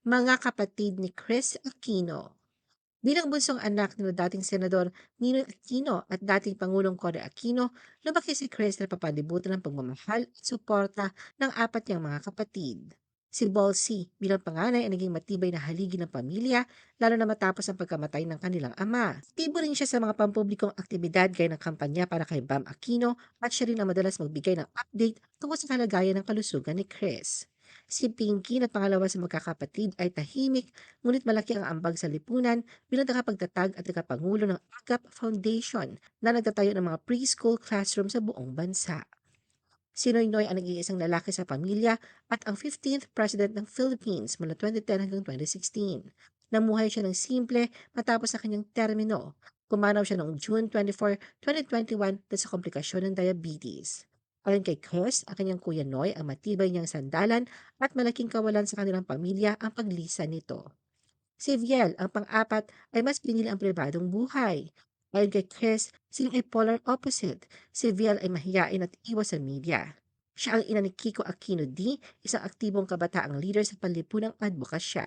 Mga kapatid ni Chris Aquino Bilang bunsong anak ni dating Senador Ninoy Aquino at dating Pangulong Cory Aquino, lumaki si Chris na papalibutan ng pagmamahal at suporta ng apat niyang mga kapatid. Si Bolsey bilang panganay ay naging matibay na haligi ng pamilya lalo na matapos ang pagkamatay ng kanilang ama. Aktibo rin siya sa mga pampublikong aktibidad gaya ng kampanya para kay Bam Aquino at siya rin ang madalas magbigay ng update tungkol sa kalagayan ng kalusugan ni Chris. Si Pinky na pangalawa sa magkakapatid ay tahimik ngunit malaki ang ambag sa lipunan bilang tagapagtatag at tagapangulo ng AGAP Foundation na nagtatayo ng mga preschool classroom sa buong bansa. Si Noynoy ang nag-iisang lalaki sa pamilya at ang 15th President ng Philippines mula 2010 hanggang 2016. Namuhay siya ng simple matapos ang kanyang termino. Pumanaw siya noong June 24, 2021 dahil sa komplikasyon ng diabetes. Ayon kay Chris, ang kanyang kuya Noy ang matibay niyang sandalan at malaking kawalan sa kanilang pamilya ang paglisan nito. Si Viel, ang pang-apat, ay mas pinili ang pribadong buhay. Ayon kay Chris, sila ay polar opposite. Si Viel ay mahiyain at iwas sa media. Siya ang ina ni Kiko Aquino D, isang aktibong kabataang leader sa panlipunang advokasya.